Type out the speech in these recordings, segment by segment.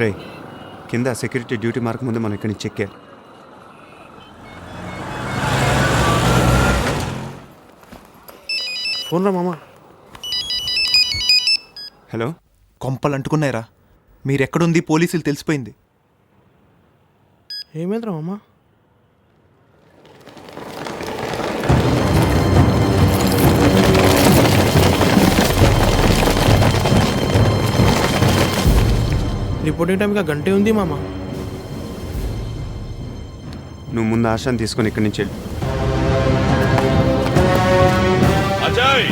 రే కింద security duty mark ముందు మనం ఇక్కడి నుంచి చెక్కే ఫోన్ రా మామ. హలో? కొంపలు అంటుకున్నాయిరా. మీరెక్కడుంది? పోలీసులు తెలిసిపోయింది. ఏమైందిరా మామ? రిపోర్టింగ్ టైంకి గంటే ఉంది మామ. నువ్వు ముందు ఆశాన్ని తీసుకొని ఇక్కడి నుంచి వెళ్ళు. Ajay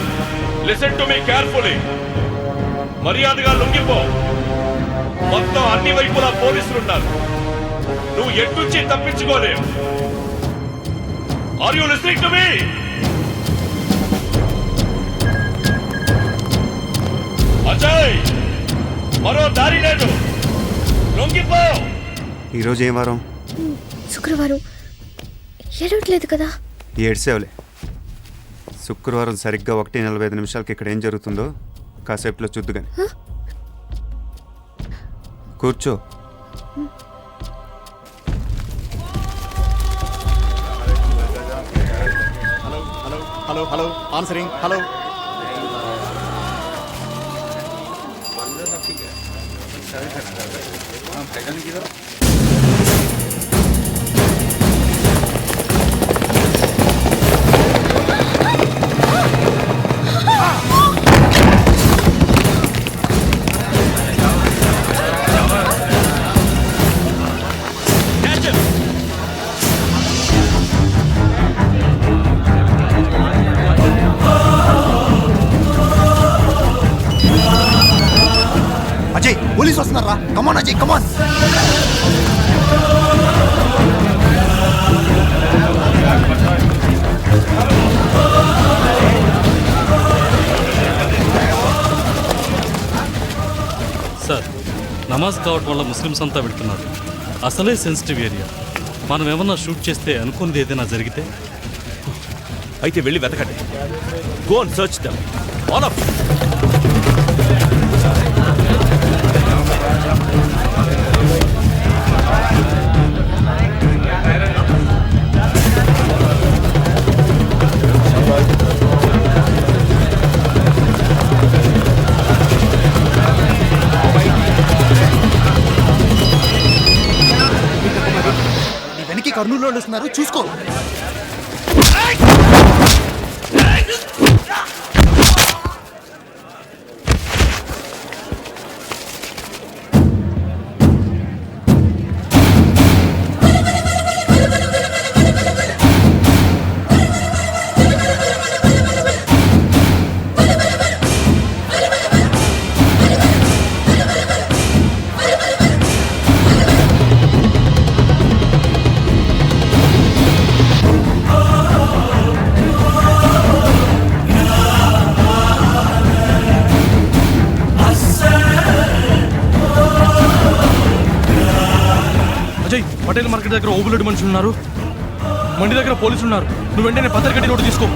listen to me carefully మర్యాదగా లొంగిపో. మొత్తం అన్ని వైపులా పోలీసులు ఉన్నారు నువ్వు ఎట్నుంచి తప్పించుకోలేవు. Are you listening to me Ajay మరో దారి లేదు. ఈరోజు ఏం వారం శుక్రవారం ఏడవట్లేదు కదా ఏడ్సేవలే శుక్రవారం సరిగ్గా ఒకటి నలభై ఐదు నిమిషాలకి ఇక్కడ ఏం జరుగుతుందో కాసేపులో చూద్దు కానీ కూర్చో హలో హలో ఆన్సరింగ్ హలో నమాజ్ కావటం వల్ల ముస్లిమ్స్ అంతా వెళ్తున్నారు అసలే సెన్సిటివ్ ఏరియా మనం ఏమన్నా షూట్ చేస్తే అనుకుంది ఏదైనా జరిగితే? అయితే వెళ్ళి వెతకండి. Go and search them all of నీ కర్నూలు వాళ్ళు వస్తున్నారు. చూసుకో. పటేల్ మార్కెట్ దగ్గర ఓబులెడ్ మనుషులు ఉన్నారు. మండి దగ్గర పోలీసులు ఉన్నారు. నువ్వు వెంటనే పత్రికటి నోటు తీసుకో.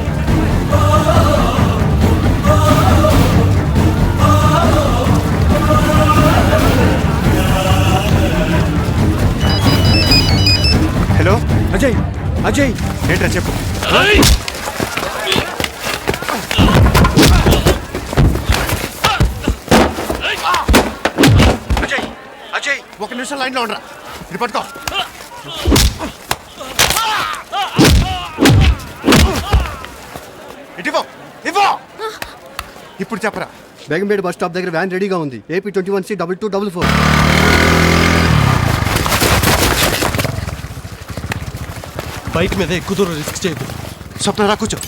హలో? అజయ్ అజయ్. ఏంట్రా చెప్పు? అజయ్ అజయ్ ఒక నిమిషం లైన్లో ఉండరా. ఇది పట్టుకో. ఇటివో ఇవ్వో ఇప్పుడు చెప్పరా. బేగంపేట బస్ స్టాప్ దగ్గర వ్యాన్ రెడీగా ఉంది. AP twenty one C double two double four. Bike మీద ఎక్కువ దూరం రిస్క్ చేయదు స్వప్న రా కూర్చో.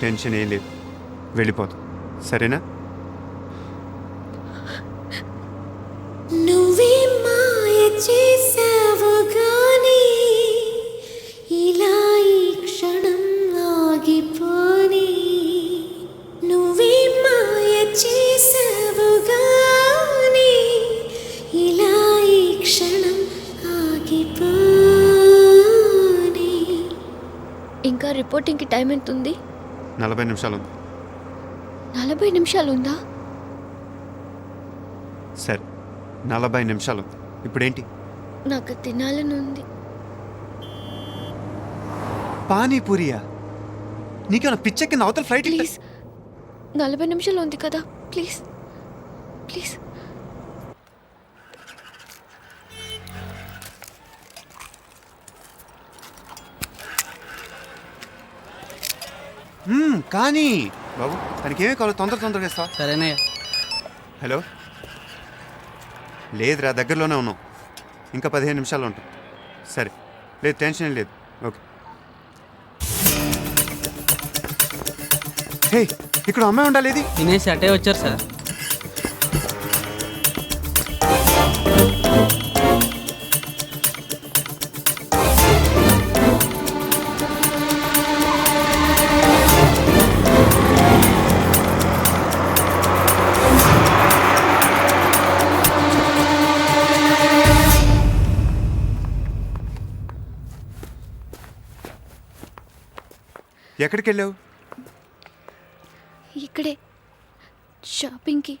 టెన్షన్ ఏం లేదు. వెళ్ళిపోతాం సరేనా? నువ్వే మాయ చేసావు గాని ఇలా ఈ క్షణం ఆగిపోని. నువ్వే మాయ చేసావు గాని ఇలా ఈ క్షణం ఆగిపోని. ఇంకా రిపోర్టింగ్కి టైం ఎంత ఉంది నలభై నిమిషాలు ఉంది నలభై నిమిషాలు ఉందా సరే నలభై నిమిషాలు ఉంది ఇప్పుడేంటి? నాకు తినాలని ఉంది. పానీపూరియా? నీకేమైనా పిచ్చెక్కింది? అవతల ఫ్లైట్ ప్లీజ్. నలభై నిమిషాలు ఉంది కదా. ప్లీజ్. ప్లీజ్. మ్మ్, కానీ బాబు తనకి ఏమీ కావాలి తొందర తొందరగా ఇస్తా సరేనయ్య హలో? లేదురా దగ్గరలోనే ఉన్నాం. ఇంకా పదిహేను నిమిషాలు ఉంటాం. సరే లేదు టెన్షన్ ఏం లేదు. ఓకే. హే ఇక్కడ అమ్మాయి ఉండాలి ఇది. తినేసి అటే వచ్చారు సార్. ఎక్కడికి వెళ్ళావు ఇక్కడే. షాపింగ్కి.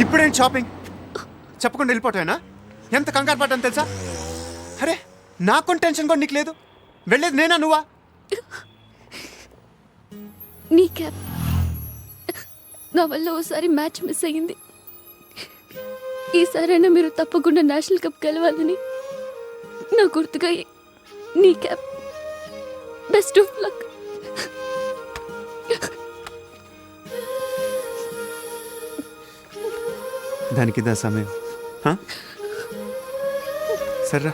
ఇప్పుడేంటి షాపింగ్? చెప్పకుండా వెళ్ళిపోతావేనా? ఎంత కంగారు పడ్డాను తెలుసా? అరే నాకు టెన్షన్ కూడా నీకు లేదు. వెళ్ళేది నేనా నువ్వా? నీ క్యాబ్. నా వల్ల ఓసారి మ్యాచ్ మిస్ అయ్యింది. ఈసారైనా మీరు తప్పకుండా నేషనల్ కప్ గెలవాలని నా గుర్తుగా ఈ- నీ బెస్ట్ ఆఫ్ లక్. దానికి ఇదా సమయం సర్రా.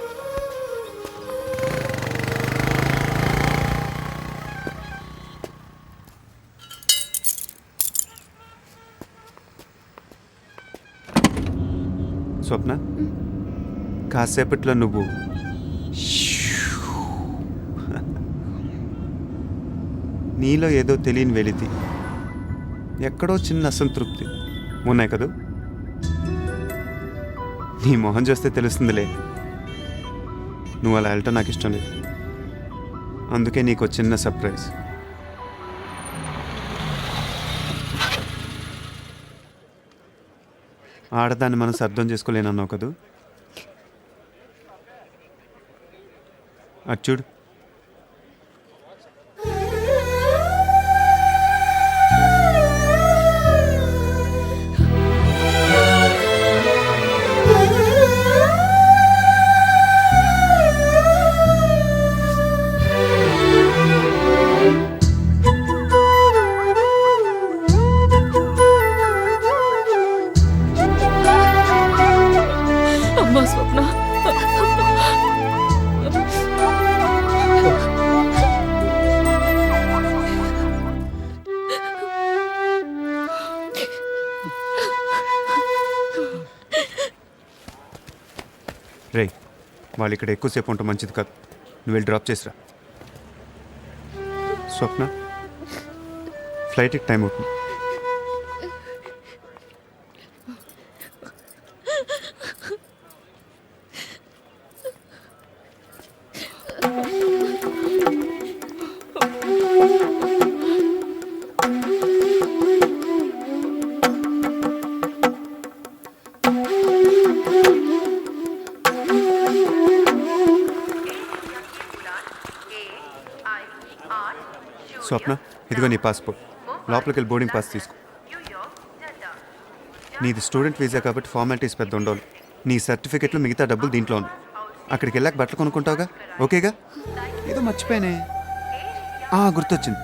స్వప్న కాసేపట్లో నువ్వు నీలో ఏదో తెలియని వెలితి. ఎక్కడో చిన్న అసంతృప్తి. ఉన్నాయి కదూ? నీ మొహం చూస్తే తెలుస్తుందిలే. నువ్వు అలా వెళ్ళటం నాకు ఇష్టం లేదు. అందుకే నీకు చిన్న సర్ప్రైజ్. ఆడదాన్ని మనసు అర్థం చేసుకోలేనన్నావు కదూ? అది వాళ్ళు ఇక్కడ ఎక్కువసేపు ఉంటే మంచిది కాదు. నువ్వు వెళ్ళి డ్రాప్ చేసిరా. స్వప్న ఫ్లైట్కి టైం అవుతుంది. స్వప్న ఇదిగో నీ పాస్పోర్ట్ లోపలికి వెళ్ళి బోర్డింగ్ పాస్ తీసుకో. నీది స్టూడెంట్ వీసా కాబట్టి ఫార్మాలిటీస్ పెద్ద ఉండవు నీ సర్టిఫికెట్లు మిగతా డబ్బులు దీంట్లో ఉన్నాయి. అక్కడికి వెళ్ళాక బట్టలు కొనుక్కుంటావుగా? ఓకేగా? ఏదో మర్చిపోయానే. ఆ, గుర్తొచ్చింది.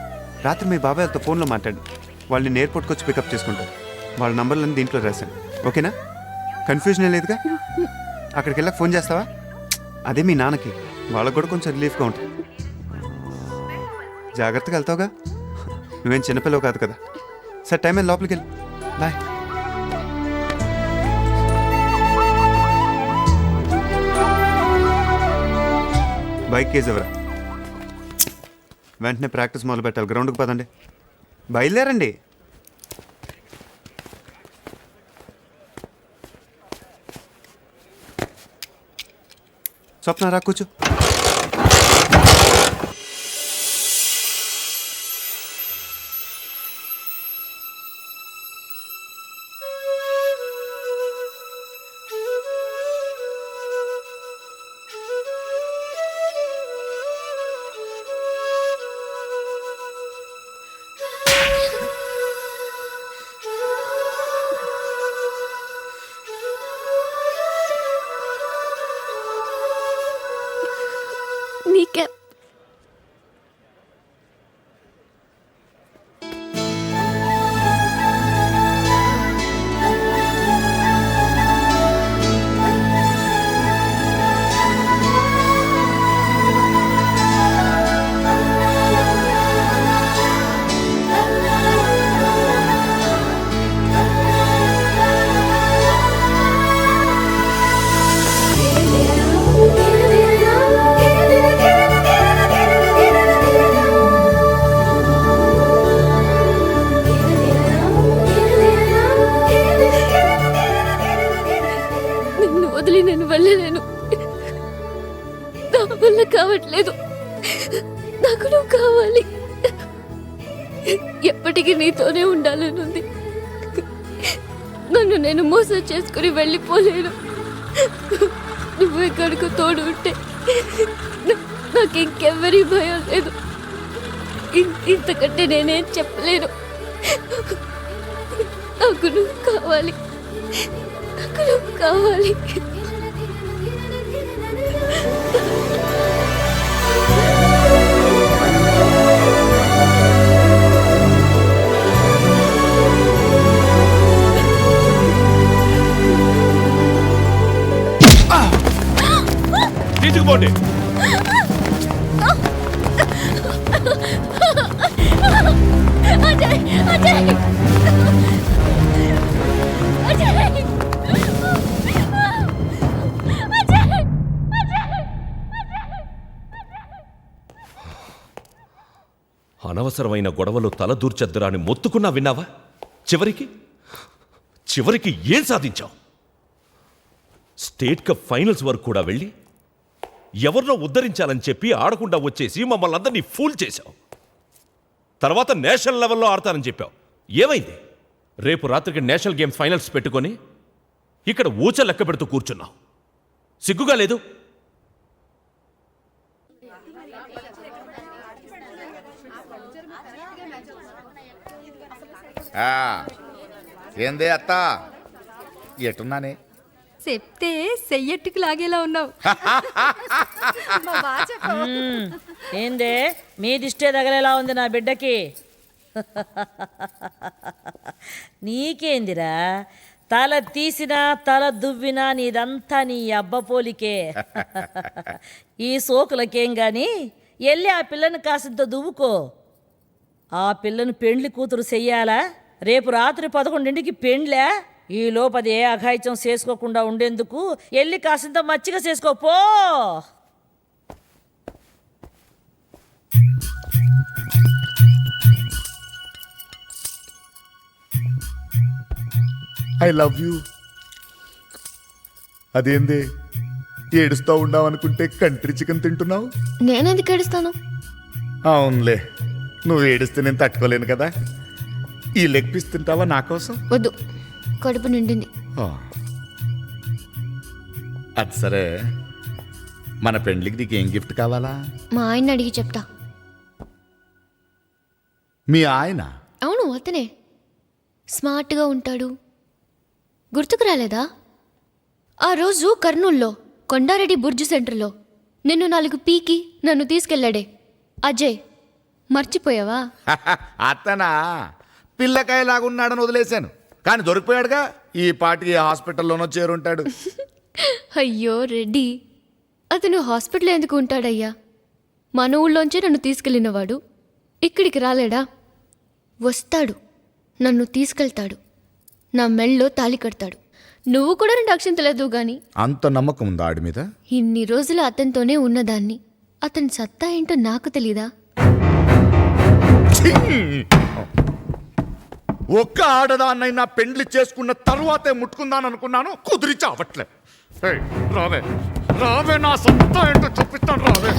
రాత్రి మీ బాబాయ్ వాళ్ళతో ఫోన్లో మాట్లాడి వాళ్ళని ఎయిర్పోర్ట్కి వచ్చి పికప్ చేసుకుంటారు వాళ్ళ నంబర్లన్నీ దీంట్లో రాశాను. ఓకేనా? కన్ఫ్యూజన్ ఏం లేదుగా? అక్కడికి వెళ్ళాక ఫోన్ చేస్తావా? అదే మీ నాన్నకి. వాళ్ళకు కూడా కొంచెం రిలీఫ్గా ఉంటుంది. జాగ్రత్తగా వెళ్తావుగా? నువ్వేం చిన్నపిల్లవు కాదు కదా. సరే టైం అయింది లోపలికి వెళ్ళి బాయ్ బైక్ కేజ్ వెంటనే ప్రాక్టీస్ మొదలు పెట్టాలి గ్రౌండ్కి పదండి. బయలుదేరండి. స్వప్న రా కూర్చో. ఎప్పటికీ నీతోనే ఉండాలనుంది నన్ను నేను మోసం చేసుకుని వెళ్ళిపోలేను. నువ్వు ఎక్కడికి తోడు ఉంటే నాకు ఇంకెవ్వరి భయం లేదు. ఇంతకంటే నేనేం చెప్పలేను. నాకు నువ్వు కావాలి. నాకు నువ్వు కావాలి. తీసుకుపోండి అజయ్ అజయ్ అజయ్. అజయ్. అనవసరమైన గొడవలు తల దూర్చద్దురా అని మొత్తుకున్నా విన్నావా? చివరికి? చివరికి ఏం సాధించావు? స్టేట్ కప్ ఫైనల్స్ వరకు కూడా వెళ్ళి ఎవరినో ఉద్ధరించాలని చెప్పి ఆడకుండా వచ్చేసి మమ్మల్ని అందరినీ ఫూల్ చేశావు. తర్వాత నేషనల్ లెవెల్లో ఆడతానని చెప్పావు. ఏమైంది? రేపు రాత్రికి నేషనల్ గేమ్స్ ఫైనల్స్ పెట్టుకొని ఇక్కడ ఊచ లెక్క పెడుతూ కూర్చున్నావు. సిగ్గుగా లేదు? ఏంది ఏందే అత్త? ఎట్టున్నానే చెప్తే సెయ్యట్టుకు లాగేలా ఉన్నావు. ఏందే? మీ దిష్టే తగలేలా ఉంది నా బిడ్డకి? నీకేందిరా? తల తీసినా తల దువ్వినా నీదంతా నీ అబ్బ పోలికే. ఈ సోకులకేం గాని వెళ్ళి ఆ పిల్లని కాసింత దువ్వుకో. ఆ పిల్లను పెండ్లి కూతురు చెయ్యాలా రేపు రాత్రి పదకొండింటికి పెండ్లే? ఈ లోపది ఏ అఘాయిత్యం చేసుకోకుండా ఉండేందుకు వెళ్ళి కాసింత మచ్చిక చేసుకోపో ఐ లవ్ యూ. అదేందే? ఏడుస్తా ఉండావనుకుంటే కంట్రీ చికెన్ తింటున్నావు? నేనెందుకు ఏడుస్తాను? అవునులే. నువ్వు ఏడిస్తే నేను తట్టుకోలేను కదా. ఈ లెగ్ పీస్ తింటావా నా కోసం? వద్దు. కడుపు నిండింది. అది సరే. మన పెండ్లికి నీకు ఏం గిఫ్ట్ కావాలా? మా ఆయన్ని అడిగి చెప్తా. మీ ఆయన? అవును అతనే. స్మార్ట్గా ఉంటాడు. గుర్తుకు రాలేదా? ఆ రోజు కర్నూల్లో కొండారెడ్డి బుర్జు సెంటర్లో నిన్ను నాలుగు పీకి నన్ను తీసుకెళ్ళాడే. అజయ్ మర్చిపోయావా? అతనా? పిల్లకాయలాగున్నాడని వదిలేశాను. కానీ దొరికిపోయాడుగా. ఈ పాటికి హాస్పిటల్లోనో చేరుంటాడు. అయ్యో రెడ్డి. అతను హాస్పిటల్ ఎందుకు ఉంటాడయ్యా? మన ఊళ్ళోంచే నన్ను తీసుకెళ్ళినవాడు. ఇక్కడికి రాలేడా? వస్తాడు. నన్ను తీసుకెళ్తాడు. నా మెళ్ళలో తాళి కడతాడు. నువ్వు కూడా రెండు అక్షంతలేదు గాని. అంత నమ్మకం ఉందా ఆడి మీద? ఇన్ని రోజులు అతనితోనే ఉన్నదాన్ని. అతని సత్తా ఏంటో నాకు తెలీదా? ఒక్క ఆడదాన్నైనా పెండ్లి చేసుకున్న తరువాతే ముట్టుకుందాను అనుకున్నాను కుదిరి చావట్లే. రావే. రావే నా సత్తా ఏంటో చూపిస్తాను రావే?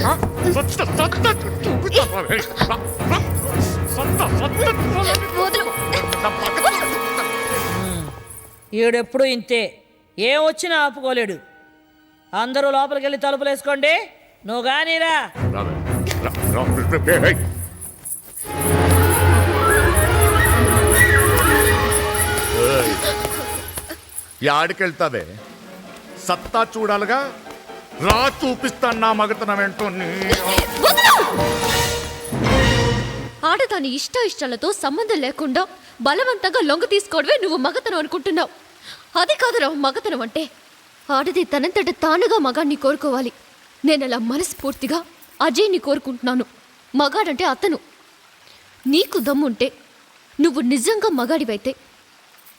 సత్తా సత్తా చూపిస్తాను రావే. రా, రా. సత్తా సత్తా నా పక్కన ఈడెప్పుడు ఇంతే. ఏం వచ్చినా ఆపుకోలేడు. అందరూ లోపలికి వెళ్ళి తలుపులు వేసుకోండి నువ్వు గానీరా యాడికెళ్తావే సత్తా చూడాలిగా? రా చూపిస్తాను నా మగతనం ఏంటో ఆడదాని ఇష్ట ఇష్టాలతో సంబంధం లేకుండా బలవంతంగా లొంగ తీసుకోవడమే నువ్వు మగతనం అనుకుంటున్నావు. అది కాదురా మగతనం అంటే ఆడది తనంతట తానుగా మగాన్ని కోరుకోవాలి. నేను అలా మనస్ఫూర్తిగా అజయ్ని కోరుకుంటున్నాను. మగాడంటే అతను. నీకు దమ్ముంటే నువ్వు నిజంగా మగాడివైతే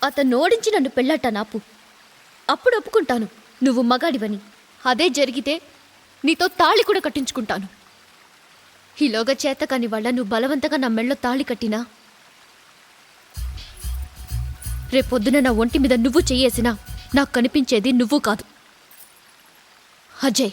అతను ఓడించి నన్ను పెళ్ళాట నాపు. అప్పుడు ఒప్పుకుంటాను. నువ్వు మగాడివని. అదే జరిగితే నీతో తాళి కూడా కట్టించుకుంటాను. ఈలోగా చేత కాని వాళ్ళ నువ్వు బలవంతంగా నా మెళ్ళో తాళి కట్టినా? రేపొద్దున నా ఒంటి మీద నువ్వు చేయేసినా నాకు కనిపించేది నువ్వు కాదు. అజయ్!